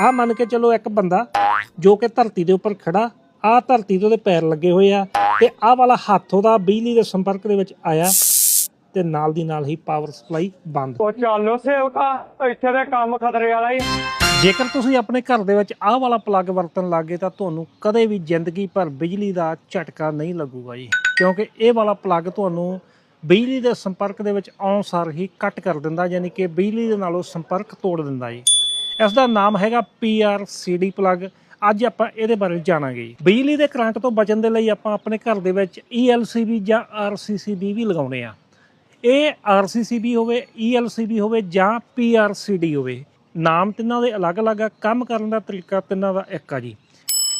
ਆ ਮੰਨ ਕੇ ਚਲੋ ਇੱਕ ਬੰਦਾ ਜੋ ਕਿ ਧਰਤੀ ਦੇ ਉੱਪਰ ਖੜਾ ਆ ਧਰਤੀ ਤੇ ਉਹਦੇ ਪੈਰ ਲੱਗੇ ਹੋਏ ਆ ਤੇ ਆਹ ਵਾਲਾ ਹੱਥ ਉਹਦਾ ਬਿਜਲੀ ਦੇ ਸੰਪਰਕ ਦੇ ਵਿੱਚ ਆਇਆ ਤੇ ਨਾਲ ਦੀ ਨਾਲ ਹੀ ਪਾਵਰ ਸਪਲਾਈ ਬੰਦ। ਉਹ ਚੱਲੋ ਸੇਵਕਾ ਇੱਥੇ ਦੇ ਕੰਮ ਖਤਰੇ ਵਾਲਾ ਹੀ। ਜੇਕਰ ਤੁਸੀਂ ਆਪਣੇ ਘਰ ਦੇ ਵਿੱਚ ਆਹ ਵਾਲਾ ਪਲੱਗ ਵਰਤਣ ਲੱਗੇ ਤਾਂ ਤੁਹਾਨੂੰ ਕਦੇ ਵੀ ਜ਼ਿੰਦਗੀ ਭਰ ਬਿਜਲੀ ਦਾ ਝਟਕਾ ਨਹੀਂ ਲੱਗੂਗਾ ਜੀ। ਕਿਉਂਕਿ ਇਹ ਵਾਲਾ ਪਲੱਗ ਤੁਹਾਨੂੰ ਬਿਜਲੀ ਦੇ ਸੰਪਰਕ ਦੇ ਵਿੱਚ ਆਉਣ ਸਾਰ ਹੀ ਕੱਟ ਕਰ ਦਿੰਦਾ ਯਾਨੀ ਕਿ ਬਿਜਲੀ ਦੇ ਨਾਲੋਂ ਸੰਪਰਕ ਤੋੜ ਦਿੰਦਾ ਜੀ। ਇਸ ਦਾ ਨਾਮ ਹੈਗਾ PRCD ਪਲੱਗ। ਅੱਜ ਆਪਾਂ ਇਹਦੇ ਬਾਰੇ ਜਾਣਾਂਗੇ ਜੀ। ਬਿਜਲੀ ਦੇ ਕਰੰਟ ਤੋਂ ਬਚਣ ਦੇ ਲਈ ਆਪਾਂ ਆਪਣੇ ਘਰ ਦੇ ਵਿੱਚ ELCB ਜਾਂ RCCB ਵੀ ਲਗਾਉਣੇ ਆ ਇਹ RCCB ਹੋਵੇ ELCB ਹੋਵੇ ਜਾਂ PRCD ਹੋਵੇ, ਨਾਮ ਤਿੰਨਾਂ ਦੇ ਅਲੱਗ-ਅਲੱਗ ਆ, ਕੰਮ ਕਰਨ ਦਾ ਤਰੀਕਾ ਤਿੰਨਾਂ ਦਾ ਇੱਕ ਆ ਜੀ।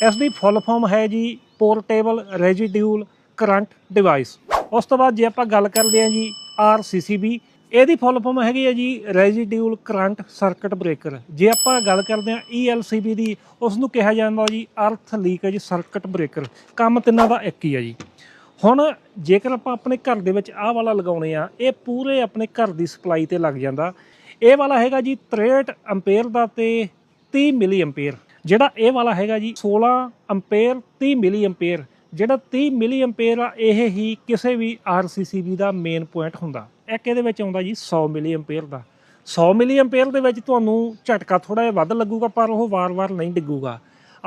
ਇਸ ਦੀ ਫੁੱਲ ਫਾਰਮ ਹੈ ਜੀ ਪੋਰਟੇਬਲ, ਰੈਜ਼ੀਡਿਊਲ, ਕਰੰਟ ਡਿਵਾਈਸ। ਉਸ ਤੋਂ ਬਾਅਦ ਜੇ ਆਪਾਂ ਗੱਲ ਕਰਦੇ ਹਾਂ ਜੀ RCCB ਇਹਦੀ ਫੁੱਲ ਫਾਰਮ ਹੈਗੀ ਹੈ ਜੀ ਰੈਜ਼ੀਡਿਊਲ ਕਰੰਟ ਸਰਕਟ ਬ੍ਰੇਕਰ ਜੇ ਆਪਾਂ ਗੱਲ ਕਰਦੇ ਹਾਂ ELCB ਦੀ ਉਸ ਨੂੰ ਕਿਹਾ ਜਾਂਦਾ ਜੀ ਅਰਥ ਲੀਕੇਜ ਸਰਕਟ ਬ੍ਰੇਕਰ ਕੰਮ ਤਿੰਨਾਂ ਦਾ ਇੱਕ ਹੀ ਹੈ ਜੀ। ਹੁਣ ਜੇਕਰ ਆਪਾਂ ਆਪਣੇ ਘਰ ਦੇ ਵਿੱਚ ਆਹ ਵਾਲਾ ਲਗਾਉਣੇ ਆ, ਇਹ ਪੂਰੇ ਆਪਣੇ ਘਰ ਦੀ ਸਪਲਾਈ ਤੇ ਲੱਗ ਜਾਂਦਾ। ਇਹ ਵਾਲਾ ਹੈਗਾ ਜੀ 63 ਐਂਪੀਅਰ ਦਾ ਤੇ 30 ਮਿਲੀ ਐਂਪੀਅਰ ਜਿਹੜਾ ਇਹ ਵਾਲਾ ਹੈਗਾ ਜੀ 16 ਐਂਪੀਅਰ 30 ਮਿਲੀ ਐਂਪੀਅਰ ਜਿਹੜਾ 30 ਮਿਲੀ ਐਂਪੀਅਰ ਆ, ਇਹ ਹੀ ਕਿਸੇ ਵੀ RCCB ਦਾ ਮੇਨ ਪੁਆਇੰਟ ਹੁੰਦਾ। ਇੱਕ ਇਹਦੇ ਵਿੱਚ ਆਉਂਦਾ ਜੀ? 100 ਮਿਲੀ ਐਂਪੀਅਰ ਦਾ। 100 ਮਿਲੀ ਐਂਪੀਅਰ ਦੇ ਵਿੱਚ ਤੁਹਾਨੂੰ ਝਟਕਾ ਥੋੜਾ ਜਿਹਾ ਵੱਧ ਲੱਗੂਗਾ, ਪਰ ਉਹ ਵਾਰ-ਵਾਰ ਨਹੀਂ ਡਿੱਗੂਗਾ।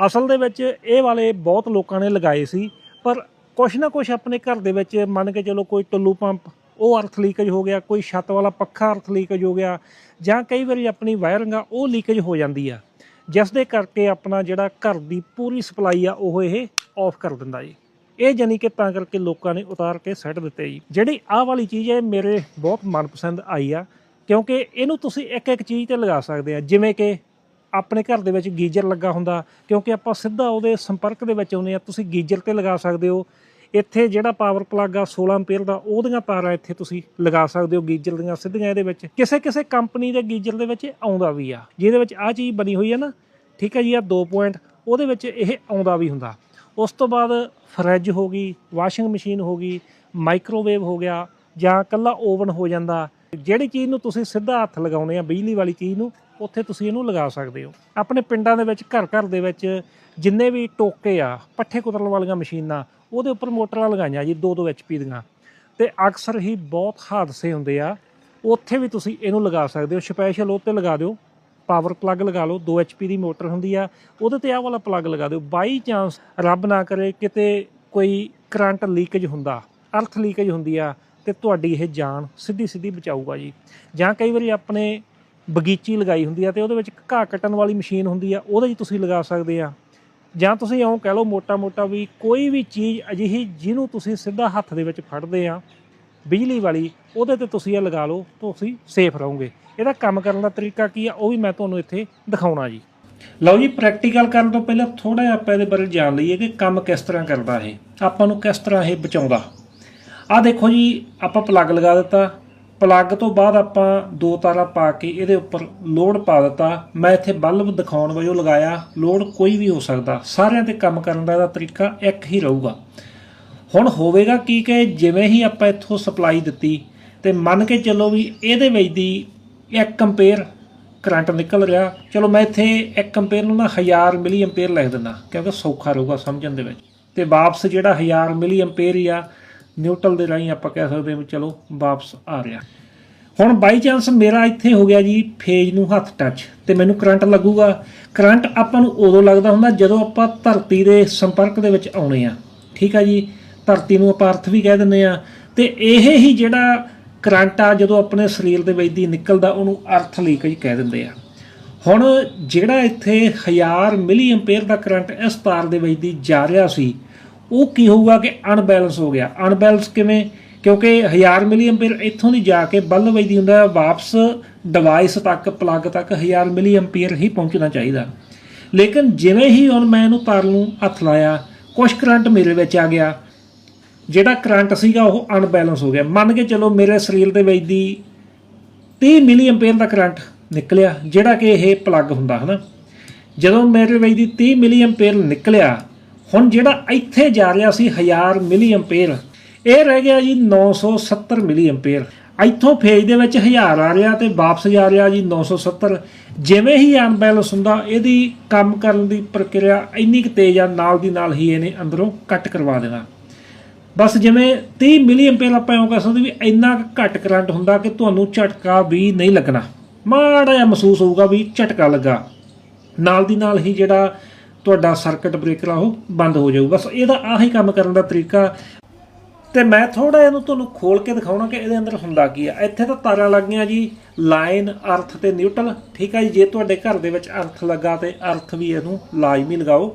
ਅਸਲ ਦੇ ਵਿੱਚ ਇਹ ਵਾਲੇ ਬਹੁਤ ਲੋਕਾਂ ਨੇ ਲਗਾਏ ਸੀ, ਪਰ ਕੁਛ ਨਾ ਕੁਛ ਆਪਣੇ ਘਰ ਦੇ ਵਿੱਚ ਮੰਨ ਕੇ ਚਲੋ ਕੋਈ ਟੁੱਲੂ ਪੰਪ, ਉਹ ਅਰਥ ਲੀਕੇਜ ਹੋ ਗਿਆ, ਕੋਈ ਛੱਤ ਵਾਲਾ ਪੱਖਾ ਅਰਥ ਲੀਕੇਜ ਹੋ ਗਿਆ, ਜਾਂ ਕਈ ਵਾਰੀ ਆਪਣੀ ਵਾਇਰਿੰਗ ਆ, ਉਹ ਲੀਕੇਜ ਹੋ ਜਾਂਦੀ ਆ। ਜਿਸ ਦੇ ਕਰਕੇ ਆਪਣਾ ਜਿਹੜਾ ਘਰ ਦੀ ਪੂਰੀ ਸਪਲਾਈ ਆ, ਉਹ ਇਹ ਆਫ ਕਰ ਦਿੰਦਾ ਜੀ। ਇਹ ਜਾਨੀ ਕਿ ਤਾਂ ਕਰਕੇ ਲੋਕਾਂ ਨੇ ਉਤਾਰ ਕੇ ਸੈੱਟ ਦਿੱਤੇ ਜੀ। ਜਿਹੜੀ ਆਹ ਵਾਲੀ ਚੀਜ਼ ਹੈ, ਮੇਰੇ ਬਹੁਤ ਮਨਪਸੰਦ ਆਈ ਆ, ਕਿਉਂਕਿ ਇਹਨੂੰ ਤੁਸੀਂ ਇੱਕ ਇੱਕ ਚੀਜ਼ ਤੇ ਲਗਾ ਸਕਦੇ ਆ। ਜਿਵੇਂ ਕਿ ਆਪਣੇ ਘਰ ਦੇ ਵਿੱਚ ਗੀਜ਼ਰ ਲੱਗਾ ਹੁੰਦਾ, ਕਿਉਂਕਿ ਆਪਾਂ ਸਿੱਧਾ ਉਹਦੇ ਸੰਪਰਕ ਦੇ ਵਿੱਚ ਆਉਂਦੇ ਆ, ਤੁਸੀਂ ਗੀਜ਼ਰ ਤੇ ਲਗਾ ਸਕਦੇ ਹੋ। ਇੱਥੇ ਜਿਹੜਾ ਪਾਵਰ ਪਲੱਗ ਆ 16 ਐਂਪੀਅਰ ਦਾ, ਉਹਦੀਆਂ ਤਾਰਾਂ ਇੱਥੇ ਤੁਸੀਂ ਲਗਾ ਸਕਦੇ ਹੋ ਗੀਜ਼ਰ ਦੀਆਂ, ਸਿੱਧੀਆਂ ਇਹਦੇ ਵਿੱਚ। ਕਿਸੇ ਕਿਸੇ ਕੰਪਨੀ ਦੇ ਗੀਜ਼ਰ ਦੇ ਵਿੱਚ ਆਉਂਦਾ ਵੀ ਆ। ਜਿਹਦੇ ਵਿੱਚ ਆ ਚੀਜ਼ ਬਣੀ ਹੋਈ ਆ ਨਾ, ਠੀਕ ਹੈ ਜੀ ਆ 2 ਪੁਆਇੰਟ ਉਹਦੇ ਵਿੱਚ ਇਹ ਆਉਂਦਾ ਵੀ ਹੁੰਦਾ। ਉਸ ਤੋਂ ਬਾਅਦ ਫਰਿੱਜ ਹੋ ਗਈ ਵਾਸ਼ਿੰਗ ਮਸ਼ੀਨ ਹੋ ਗਈ ਮਾਈਕ੍ਰੋਵੇਵ ਹੋ ਗਿਆ, ਜਾਂ ਕੱਲਾ ਓਵਨ ਹੋ ਜਾਂਦਾ। ਜਿਹੜੀ ਚੀਜ਼ ਨੂੰ ਤੁਸੀਂ ਸਿੱਧਾ ਹੱਥ ਲਗਾਉਣੇ ਆ, ਬਿਜਲੀ ਵਾਲੀ ਚੀਜ਼ ਨੂੰ ਉੱਥੇ ਤੁਸੀਂ ਇਹਨੂੰ ਲਗਾ ਸਕਦੇ ਹੋ। ਆਪਣੇ ਪਿੰਡਾਂ ਦੇ ਵਿੱਚ, ਘਰ ਘਰ ਦੇ ਵਿੱਚ ਜਿੰਨੇ ਵੀ ਟੋਕੇ ਆ, ਪੱਠੇ ਕੁਤਰਨ ਵਾਲੀਆਂ ਮਸ਼ੀਨਾਂ, ਉਹਦੇ ਉੱਪਰ ਮੋਟਰਾਂ ਲਗਾਈਆਂ ਜੀ 2-2 ਐਚਪੀ ਦੀਆਂ। ਤੇ ਅਕਸਰ ਹੀ ਬਹੁਤ ਹਾਦਸੇ ਹੁੰਦੇ ਆ। ਉੱਥੇ ਵੀ ਤੁਸੀਂ ਇਹਨੂੰ ਲਗਾ ਸਕਦੇ ਹੋ। ਸਪੈਸ਼ਲ ਉਹ ਤੇ ਲਗਾ ਦਿਓ। ਪਾਵਰ ਪਲੱਗ ਲਗਾ ਲਓ। 2 ਐਚਪੀ ਦੀ ਮੋਟਰ ਹੁੰਦੀ ਆ। ਉਹਦੇ ਤੇ ਆਹ ਵਾਲਾ ਪਲੱਗ ਲਗਾ ਦਿਓ। ਬਾਈ ਚਾਂਸ ਰੱਬ ਨਾ ਕਰੇ ਕਿਤੇ ਕੋਈ ਕਰੰਟ ਲੀਕੇਜ ਹੁੰਦਾ, ਅਰਥ ਲੀਕੇਜ ਹੁੰਦੀ ਆ, ਤੇ ਤੁਹਾਡੀ ਇਹ ਜਾਨ ਸਿੱਧੀ ਸਿੱਧੀ ਬਚਾਊਗਾ ਜੀ। ਜਾਂ ਕਈ ਵਾਰੀ ਆਪਣੇ ਬਗੀਚੀ ਲਗਾਈ ਹੁੰਦੀ ਆ ਤੇ ਉਹਦੇ ਵਿੱਚ ਘਾਹ ਕੱਟਣ ਵਾਲੀ ਮਸ਼ੀਨ ਹੁੰਦੀ ਆ, ਉਹਦੇ 'ਚ ਤੁਸੀਂ ਲਗਾ ਸਕਦੇ ਆ। ਜਾਂ ਤੁਸੀਂ ਇਉਂ ਕਹਿ ਲਓ ਮੋਟਾ-ਮੋਟਾ ਵੀ ਕੋਈ ਵੀ ਚੀਜ਼ ਅਜਿਹੀ ਜਿਹਨੂੰ ਤੁਸੀਂ ਸਿੱਧਾ ਹੱਥ ਦੇ ਵਿੱਚ ਫੜਦੇ ਆ, ਬਿਜਲੀ ਵਾਲੀ, ਉਹਦੇ ਤੇ ਤੁਸੀਂ ਇਹ ਲਗਾ ਲਓ, ਤੁਸੀਂ ਸੇਫ ਰਹੋਗੇ। ਇਹਦਾ ਕੰਮ ਕਰਨ ਦਾ ਤਰੀਕਾ ਕੀ ਆ, ਉਹ ਵੀ ਮੈਂ ਤੁਹਾਨੂੰ ਇੱਥੇ ਦਿਖਾਉਣਾ ਜੀ। ਲਓ ਜੀ ਪ੍ਰੈਕਟੀਕਲ ਕਰਨ ਤੋਂ ਪਹਿਲਾਂ ਥੋੜਾ ਜਿਹਾ ਆਪਾਂ ਇਹਦੇ ਬਾਰੇ ਜਾਣ ਲਈਏ ਕਿ ਕੰਮ ਕਿਸ ਤਰ੍ਹਾਂ ਕਰਦਾ ਇਹ, ਆਪਾਂ ਨੂੰ ਕਿਸ ਤਰ੍ਹਾਂ ਇਹ ਬਚਾਉਂਦਾ। ਆ ਦੇਖੋ ਜੀ, ਆਪਾਂ ਪਲੱਗ ਲਗਾ ਦਿੱਤਾ ਪਲੱਗ ਤੋਂ ਬਾਅਦ ਆਪਾਂ ਦੋ ਤਾਰਾਂ ਪਾ ਕੇ ਇਹਦੇ ਉੱਪਰ ਲੋਡ ਪਾ ਦਿੱਤਾ। ਮੈਂ ਇੱਥੇ ਬਲਬ ਦਿਖਾਉਣ ਵਜੋਂ ਲਗਾਇਆ। ਲੋਡ ਕੋਈ ਵੀ ਹੋ ਸਕਦਾ। ਸਾਰਿਆਂ ਤੇ ਕੰਮ ਕਰਨ ਦਾ ਇਹਦਾ ਤਰੀਕਾ ਇੱਕ ਹੀ ਰਹੂਗਾ। ਹੁਣ ਹੋਵੇਗਾ ਕੀ ਕਿ ਜਿਵੇਂ ਹੀ ਆਪਾਂ ਇੱਥੋਂ ਸਪਲਾਈ ਦਿੱਤੀ ਤੇ ਮੰਨ ਕੇ ਚੱਲੋ ਵੀ ਇਹਦੇ ਵਿੱਚ ਦੀ 1 ਕੰਪੇਅਰ ਕਰੰਟ ਨਿਕਲ ਰਿਹਾ। ਚਲੋ ਮੈਂ ਇੱਥੇ 1 ਕੰਪੇਅਰ ਨੂੰ ਨਾ 1000 ਮਿਲੀ ਐਂਪੀਅਰ ਲਿਖ ਦਿੰਦਾ, ਕਿਉਂਕਿ ਸੌਖਾ ਰਹੂਗਾ ਸਮਝਣ ਦੇ ਵਿੱਚ। ਤੇ ਵਾਪਸ ਜਿਹੜਾ 1000 ਮਿਲੀ ਐਂਪੀਅਰ ਹੀ ਆ ਨਿਊਟਰਲ ਦੇ ਰਾਹੀਂ ਆਪਾਂ ਕਹਿ ਸਕਦੇ ਹਾਂ ਵੀ ਚਲੋ ਵਾਪਸ ਆ ਰਿਹਾ। ਹੁਣ ਬਾਈ ਚਾਂਸ ਮੇਰਾ ਇੱਥੇ ਹੋ ਗਿਆ ਜੀ ਫੇਜ ਨੂੰ ਹੱਥ ਟੱਚ ਤੇ ਮੈਨੂੰ ਕਰੰਟ ਲੱਗੂਗਾ। ਕਰੰਟ ਆਪਾਂ ਨੂੰ ਉਦੋਂ ਲੱਗਦਾ ਹੁੰਦਾ ਜਦੋਂ ਆਪਾਂ ਧਰਤੀ ਦੇ ਸੰਪਰਕ ਦੇ ਵਿੱਚ ਆਉਣੇ ਆ। ਠੀਕ ਆ ਜੀ? ਧਰਤੀ ਨੂੰ ਆਪਾਂ ਅਰਥ ਵੀ ਕਹਿ ਦਿੰਦੇ ਆ। ਤੇ ਇਹ ਹੀ ਜਿਹੜਾ ਕਰੰਟ ਆ ਜਦੋਂ ਆਪਣੇ ਸਰੀਰ ਦੇ ਵਿੱਚ ਦੀ ਨਿਕਲਦਾ ਉਹਨੂੰ ਅਰਥ ਲੀਕੇਜ ਕਹਿ ਦਿੰਦੇ ਆ। ਹੁਣ ਜਿਹੜਾ ਇੱਥੇ 1000 ਮਿਲੀ ਐਂਪੀਅਰ ਦਾ ਕਰੰਟ ਇਸ ਤਾਰ ਦੇ ਵਿੱਚ ਦੀ ਜਾ ਰਿਹਾ ਸੀ ਉਹ ਕੀ ਹੋਊਗਾ ਕਿ ਅਨਬੈਲੈਂਸ ਹੋ ਗਿਆ। ਅਨਬੈਲੈਂਸ ਕਿਵੇਂ? ਕਿਉਂਕਿ 1000 ਮਿਲੀ ਐਂਪੀਅਰ ਇੱਥੋਂ ਦੀ ਜਾ ਕੇ ਬੱਲ ਵੱਜਦੀ ਹੁੰਦਾ, ਵਾਪਸ ਡਿਵਾਈਸ ਤੱਕ ਪਲੱਗ ਤੱਕ 1000 ਮਿਲੀ ਐਂਪੀਅਰ ਹੀ ਪਹੁੰਚਣਾ ਚਾਹੀਦਾ। ਲੇਕਿਨ ਜਿਵੇਂ ਹੀ ਹੁਣ ਮੈਂ ਇਹਨੂੰ ਤਾਰ ਨੂੰ ਹੱਥ ਲਾਇਆ ਕੁਝ ਕਰੰਟ ਮੇਰੇ ਵਿੱਚ ਆ ਗਿਆ। ਜਿਹੜਾ ਕਰੰਟ ਸੀਗਾ ਉਹ ਅਨਬੈਲੈਂਸ ਹੋ ਗਿਆ। ਮੰਨ ਕੇ ਚਲੋ ਮੇਰੇ ਸਰੀਰ ਦੇ ਵਿੱਚ ਦੀ 30 ਮਿਲੀ ਐਂਪੀਅਰ ਦਾ ਕਰੰਟ ਨਿਕਲਿਆ, ਜਿਹੜਾ ਕਿ ਇਹ ਪਲੱਗ ਹੁੰਦਾ, ਹਨਾ? ਜਦੋਂ ਮੇਰੇ ਵਿੱਚ ਦੀ 30 ਮਿਲੀ ਐਂਪੀਅਰ ਨਿਕਲਿਆ ਹੁਣ ਜਿਹੜਾ ਇੱਥੇ ਜਾ ਰਿਹਾ ਸੀ 1000 ਮਿਲੀ ਐਂਪੀਅਰ ਇਹ ਰਹਿ ਗਿਆ ਜੀ 970 ਮਿਲੀ ਐਂਪੀਅਰ ਇੱਥੋਂ ਫੇਜ ਦੇ ਵਿੱਚ 1000 ਆ ਰਿਹਾ ਤੇ ਵਾਪਸ ਜਾ ਰਿਹਾ ਜੀ 970 ਜਿਵੇਂ ਹੀ ਅਨਬੈਲੈਂਸ ਹੁੰਦਾ, ਇਹਦੀ ਕੰਮ ਕਰਨ ਦੀ ਪ੍ਰਕਿਰਿਆ ਇੰਨੀ ਕੁ ਤੇਜ਼ ਆ, ਨਾਲ ਦੀ ਨਾਲ ਹੀ ਇਹਨੇ ਅੰਦਰੋਂ ਕੱਟ ਕਰਵਾ ਦੇਣਾ। ਬਸ ਜਿਵੇਂ 30 ਮਿਲੀ ਐਂਪੀਅਰ ਆਪਾਂ ਇਉਂ ਕਹਿ ਸਕਦੇ ਵੀ ਇੰਨਾ ਕੁ ਘੱਟ ਕਰੰਟ ਹੁੰਦਾ ਕਿ ਤੁਹਾਨੂੰ ਝਟਕਾ ਵੀ ਨਹੀਂ ਲੱਗਣਾ। ਮਾੜਾ ਜਿਹਾ ਮਹਿਸੂਸ ਹੋਊਗਾ ਵੀ ਝਟਕਾ ਲੱਗਾ। ਨਾਲ ਦੀ ਨਾਲ ਹੀ ਜਿਹੜਾ ਤੁਹਾਡਾ ਸਰਕਟ ਬ੍ਰੇਕਰ ਆ ਉਹ ਬੰਦ ਹੋ ਜਾਊ। ਬਸ ਇਹਦਾ ਆਹੀ ਕੰਮ ਕਰਨ ਦਾ ਤਰੀਕਾ। ਤੇ ਮੈਂ ਥੋੜਾ ਇਹਨੂੰ ਤੁਹਾਨੂੰ ਖੋਲ ਕੇ ਦਿਖਾਉਣਾ ਕਿ ਇਹਦੇ ਅੰਦਰ ਹੁੰਦਾ ਕੀ ਆ। ਇੱਥੇ ਤਾਂ ਤਾਰਾਂ ਲੱਗੀਆਂ ਜੀ ਲਾਈਨ ਅਰਥ ਤੇ ਨਿਊਟਰਲ ਠੀਕ ਆ ਜੀ? ਜੇ ਤੁਹਾਡੇ ਘਰ ਦੇ ਵਿੱਚ ਅਰਥ ਲੱਗਾ ਤੇ ਅਰਥ ਵੀ ਇਹਨੂੰ ਲਾਜ਼ਮੀ ਲਗਾਓ,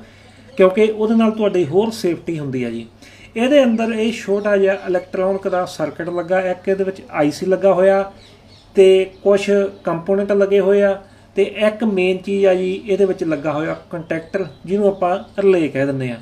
ਕਿਉਂਕਿ ਉਹਦੇ ਨਾਲ ਤੁਹਾਡੀ ਹੋਰ ਸੇਫਟੀ ਹੁੰਦੀ ਆ ਜੀ। ਇਹਦੇ ਅੰਦਰ ਇਹ ਛੋਟਾ ਜਿਹਾ ਇਲੈਕਟ੍ਰੋਨਿਕ ਦਾ ਸਰਕਟ ਲੱਗਾ। ਇੱਕ ਇਹਦੇ ਵਿੱਚ ਆਈਸੀ ਲੱਗਾ ਹੋਇਆ ਤੇ ਕੁਝ ਕੰਪੋਨੈਂਟ ਲੱਗੇ ਹੋਏ ਆ। ਤੇ ਇੱਕ ਮੇਨ ਚੀਜ਼ ਆ ਜੀ, ਇਹਦੇ ਵਿੱਚ ਲੱਗਾ ਹੋਇਆ ਕੰਟੈਕਟਰ ਜਿਹਨੂੰ ਆਪਾਂ ਰਿਲੇ ਕਹਿ ਦਿੰਦੇ ਆ।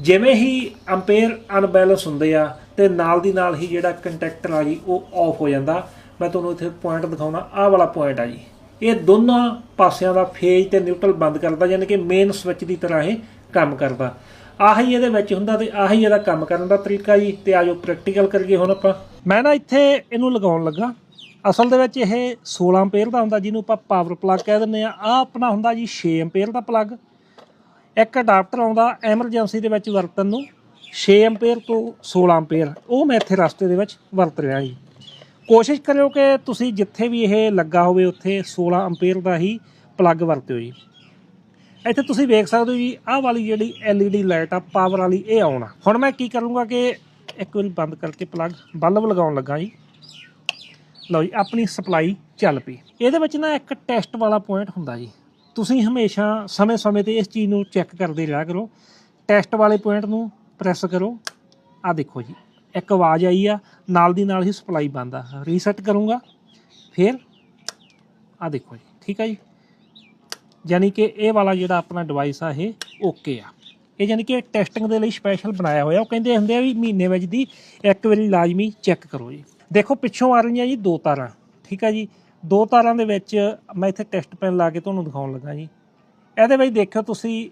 ਜਿਵੇਂ ਹੀ ਅੰਪੇਅਰ ਅਨਬੈਲੈਂਸ ਹੁੰਦੇ ਆ, ਤੇ ਨਾਲ ਦੀ ਨਾਲ ਹੀ ਜਿਹੜਾ ਕੰਟੈਕਟਰ ਆ ਜੀ, ਉਹ ਆਫ ਹੋ ਜਾਂਦਾ। ਮੈਂ ਤੁਹਾਨੂੰ ਇੱਥੇ ਪੁਆਇੰਟ ਦਿਖਾਉਣਾ, ਆਹ ਵਾਲਾ ਪੁਆਇੰਟ ਆ ਜੀ। ਇਹ ਦੋਨਾਂ ਪਾਸਿਆਂ ਦਾ ਫੇਜ਼ ਤੇ ਨਿਊਟਰਲ ਬੰਦ ਕਰਦਾ, ਯਾਨੀ ਕਿ ਮੇਨ ਸਵਿਚ ਦੀ ਤਰ੍ਹਾਂ ਇਹ ਕੰਮ ਕਰਦਾ। ਆਹੀ ਇਹਦੇ ਵਿੱਚ ਹੁੰਦਾ ਤੇ ਆਹੀ ਇਹਦਾ ਕੰਮ ਕਰਨ ਦਾ ਤਰੀਕਾ ਜੀ, ਤੇ ਆਜੋ ਪ੍ਰੈਕਟੀਕਲ ਕਰੀਏ ਹੁਣ ਆਪਾਂ। ਮੈਂ ਨਾ ਇੱਥੇ ਇਹਨੂੰ ਲਗਾਉਣ ਲੱਗਾ। ਅਸਲ ਦੇ ਵਿੱਚ ਇਹ 16 ਐਂਪੀਅਰ ਦਾ ਹੁੰਦਾ, ਜਿਹਨੂੰ ਆਪਾਂ ਪਾਵਰ ਪਲੱਗ ਕਹਿ ਦਿੰਦੇ ਆ ਆ ਆਪਣਾ ਹੁੰਦਾ ਜੀ 6 ਐਂਪੀਅਰ ਦਾ ਪਲੱਗ ਇੱਕ ਅਡਾਪਟਰ ਆਉਂਦਾ ਐਮਰਜੈਂਸੀ ਦੇ ਵਿੱਚ ਵਰਤਣ ਨੂੰ। 6 ਐਂਪੀਅਰ ਤੋਂ 16 ਐਂਪੀਅਰ ਉਹ ਮੈਂ ਇੱਥੇ ਰਸਤੇ ਦੇ ਵਿੱਚ ਵਰਤ ਰਿਹਾ ਜੀ। ਕੋਸ਼ਿਸ਼ ਕਰਿਓ ਕਿ ਤੁਸੀਂ ਜਿੱਥੇ ਵੀ ਇਹ ਲੱਗਾ ਹੋਵੇ, ਉੱਥੇ 16 ਐਂਪੀਅਰ ਦਾ ਹੀ ਪਲੱਗ ਵਰਤਿਓ ਜੀ। ਇੱਥੇ ਤੁਸੀਂ ਵੇਖ ਸਕਦੇ ਹੋ ਜੀ, ਆਹ ਵਾਲੀ ਜਿਹੜੀ LED ਲਾਈਟ ਆ ਪਾਵਰ ਵਾਲੀ, ਇਹ ਆਉਣਾ ਹੁਣ ਮੈਂ ਕੀ ਕਰੂੰਗਾ ਕਿ ਇੱਕ ਵਾਰੀ ਬੰਦ ਕਰਕੇ ਪਲੱਗ ਬਲਬ ਲਗਾਉਣ ਲੱਗਾ ਜੀ। ਲਓ ਜੀ, ਆਪਣੀ ਸਪਲਾਈ ਚੱਲ ਪਈ। ਇਹਦੇ ਵਿੱਚ ਨਾ ਇੱਕ ਟੈਸਟ ਵਾਲਾ ਪੁਆਇੰਟ ਹੁੰਦਾ ਜੀ। ਤੁਸੀਂ ਹਮੇਸ਼ਾ ਸਮੇਂ-ਸਮੇਂ ਤੇ ਇਸ ਚੀਜ਼ ਨੂੰ ਚੈੱਕ ਕਰਦੇ ਰਿਹਾ ਕਰੋ। ਟੈਸਟ ਵਾਲੇ ਪੁਆਇੰਟ ਨੂੰ ਪ੍ਰੈਸ ਕਰੋ। ਆ ਦੇਖੋ ਜੀ, ਇੱਕ ਆਵਾਜ਼ ਆਈ ਆ, ਨਾਲ ਦੀ ਨਾਲ ਹੀ ਸਪਲਾਈ ਬੰਦ ਆ। ਰੀਸੈਟ ਕਰੂੰਗਾ, ਫਿਰ ਆ ਦੇਖੋ ਜੀ, ਠੀਕ ਆ ਜੀ? ਯਾਨੀ ਕਿ ਇਹ ਵਾਲਾ ਜਿਹੜਾ ਆਪਣਾ ਡਿਵਾਈਸ ਆ, ਇਹ ਓਕੇ ਆ। ਇਹ ਯਾਨੀ ਕਿ ਟੈਸਟਿੰਗ ਦੇ ਲਈ ਸਪੈਸ਼ਲ ਬਣਾਇਆ ਹੋਇਆ। ਉਹ ਕਹਿੰਦੇ ਹੁੰਦੇ ਆ ਵੀ ਮਹੀਨੇ ਵਿੱਚ ਦੀ ਇੱਕ ਵਾਰੀ ਲਾਜ਼ਮੀ ਚੈੱਕ ਕਰੋ ਜੀ। ਦੇਖੋ, ਪਿੱਛੋਂ ਆ ਰਹੀਆਂ ਜੀ ਦੋ ਤਾਰਾਂ, ਠੀਕ ਆ ਜੀ? ਦੋ ਤਾਰਾਂ ਦੇ ਵਿੱਚ ਮੈਂ ਇੱਥੇ ਟੈਸਟ ਪੈਨ ਲਾ ਕੇ ਤੁਹਾਨੂੰ ਦਿਖਾਉਣ ਲੱਗਾ ਜੀ। ਇਹਦੇ ਵਿੱਚ ਦੇਖਿਓ ਤੁਸੀਂ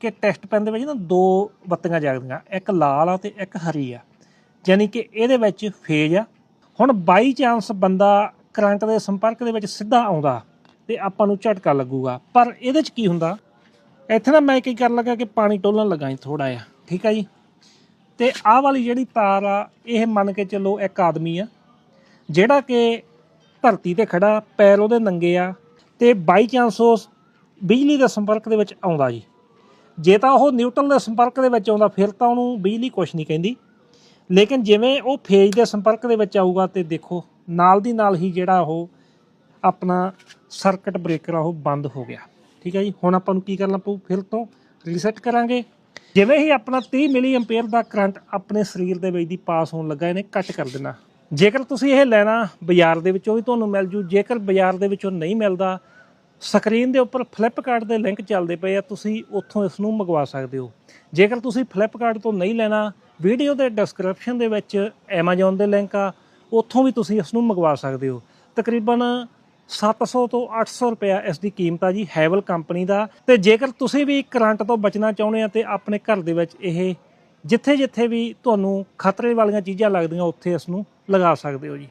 ਕਿ ਟੈਸਟ ਪੈਨ ਦੇ ਵਿੱਚ ਨਾ ਦੋ ਬੱਤੀਆਂ ਜਗਦੀਆਂ, ਇੱਕ ਲਾਲ ਆ ਤੇ ਇੱਕ ਹਰੀ ਆ। ਯਾਨੀ ਕਿ ਇਹਦੇ ਵਿੱਚ ਫੇਜ਼ ਆ। ਹੁਣ ਬਾਈ ਚਾਂਸ ਬੰਦਾ ਕਰੰਟ ਦੇ ਸੰਪਰਕ ਦੇ ਵਿੱਚ ਸਿੱਧਾ ਆਉਂਦਾ ਤੇ ਆਪਾਂ ਨੂੰ ਝਟਕਾ ਲੱਗੂਗਾ। ਪਰ ਇਹਦੇ 'ਚ ਕੀ ਹੁੰਦਾ? ਇੱਥੇ ਨਾ ਮੈਂ ਕੀ ਕਰਨ ਲੱਗਾ ਕਿ ਪਾਣੀ ਟੋਲਣ ਲੱਗਾ ਜੀ ਥੋੜਾ ਜਿਹਾ, ਠੀਕ ਆ ਜੀ? ਤੇ ਆਹ ਵਾਲੀ ਜਿਹੜੀ ਤਾਰ ਆ, ਇਹ ਮੰਨ ਕੇ ਚੱਲੋ ਇੱਕ ਆਦਮੀ ਆ। ਜਿਹੜਾ ਕਿ ਧਰਤੀ ਤੇ ਖੜਾ, ਪੈਰ ਉਹਦੇ ਨੰਗੇ ਆ ਤੇ ਬਾਈ ਚਾਂਸ ਉਹ ਬਿਜਲੀ ਦੇ ਸੰਪਰਕ ਦੇ ਵਿੱਚ ਆਉਂਦਾ ਜੀ। ਜੇ ਤਾਂ ਉਹ ਨਿਊਟਰਲ ਦੇ ਸੰਪਰਕ ਦੇ ਵਿੱਚ ਆਉਂਦਾ, ਫਿਰ ਤਾਂ ਉਹਨੂੰ ਬਿਜਲੀ ਕੁਝ ਨਹੀਂ ਕਹਿੰਦੀ। ਲੇਕਿਨ ਜਿਵੇਂ ਉਹ ਫੇਜ਼ ਦੇ ਸੰਪਰਕ ਦੇ ਵਿੱਚ ਆਊਗਾ ਤੇ ਦੇਖੋ, ਨਾਲ ਦੀ ਨਾਲ ਹੀ ਜਿਹੜਾ ਉਹ ਆਪਣਾ ਸਰਕਟ ਬ੍ਰੇਕਰ ਆ, ਉਹ ਬੰਦ ਹੋ ਗਿਆ। ਠੀਕ ਹੈ ਜੀ? ਹੁਣ ਆਪਾਂ ਨੂੰ ਕੀ ਕਰਨਾ ਪਊ? ਫਿਰ ਤੋਂ ਰੀਸੈਟ ਕਰਾਂਗੇ। ਜਿਵੇਂ ਹੀ ਆਪਣਾ 30 ਮਿਲੀ ਐਂਪੀਅਰ ਦਾ ਕਰੰਟ ਆਪਣੇ ਸਰੀਰ ਦੇ ਵਿੱਚ ਦੀ ਪਾਸ ਹੋਣ ਲੱਗਾ, ਇਹਨੇ ਕੱਟ ਕਰ ਦੇਣਾ। ਜੇਕਰ ਤੁਸੀਂ ਇਹ ਲੈਣਾ ਬਾਜ਼ਾਰ ਦੇ ਵਿੱਚੋਂ ਵੀ ਤੁਹਾਨੂੰ ਮਿਲ ਜੂ, ਜੇਕਰ ਬਾਜ਼ਾਰ ਦੇ ਵਿੱਚੋਂ ਨਹੀਂ ਮਿਲਦਾ, ਸਕਰੀਨ ਦੇ ਉੱਪਰ ਫਲਿੱਪਕਾਰਟ ਦੇ ਲਿੰਕ ਚੱਲਦੇ ਪਏ ਆ, ਤੁਸੀਂ ਉੱਥੋਂ ਇਸ ਨੂੰ ਮੰਗਵਾ ਸਕਦੇ ਹੋ। ਜੇਕਰ ਤੁਸੀਂ ਫਲਿੱਪਕਾਰਟ ਤੋਂ ਨਹੀਂ ਲੈਣਾ ਵੀਡੀਓ ਦੇ ਡਿਸਕ੍ਰਿਪਸ਼ਨ ਦੇ ਵਿੱਚ Amazon ਦੇ ਲਿੰਕ ਆ, ਉੱਥੋਂ ਵੀ ਤੁਸੀਂ ਇਸ ਨੂੰ ਮੰਗਵਾ ਸਕਦੇ ਹੋ। ਤਕਰੀਬਨ 700 ਤੋਂ 800 ਰੁਪਇਆ ਇਸ ਦੀ ਕੀਮਤ ਆ ਜੀ ਹੈਵਲ ਕੰਪਨੀ ਦਾ। ਤੇ ਜੇਕਰ ਤੁਸੀਂ ਵੀ ਕਰੰਟ ਤੋਂ ਬਚਣਾ ਚਾਹੁੰਦੇ ਆ ਤੇ ਆਪਣੇ ਘਰ ਦੇ ਵਿੱਚ ਇਹ ਜਿੱਥੇ ਜਿੱਥੇ ਵੀ ਤੁਹਾਨੂੰ ਖਤਰੇ ਵਾਲੀਆਂ ਚੀਜ਼ਾਂ ਲੱਗਦੀਆਂ, ਉੱਥੇ ਇਸ ਨੂੰ ਲਗਾ ਸਕਦੇ ਹੋ ਜੀ।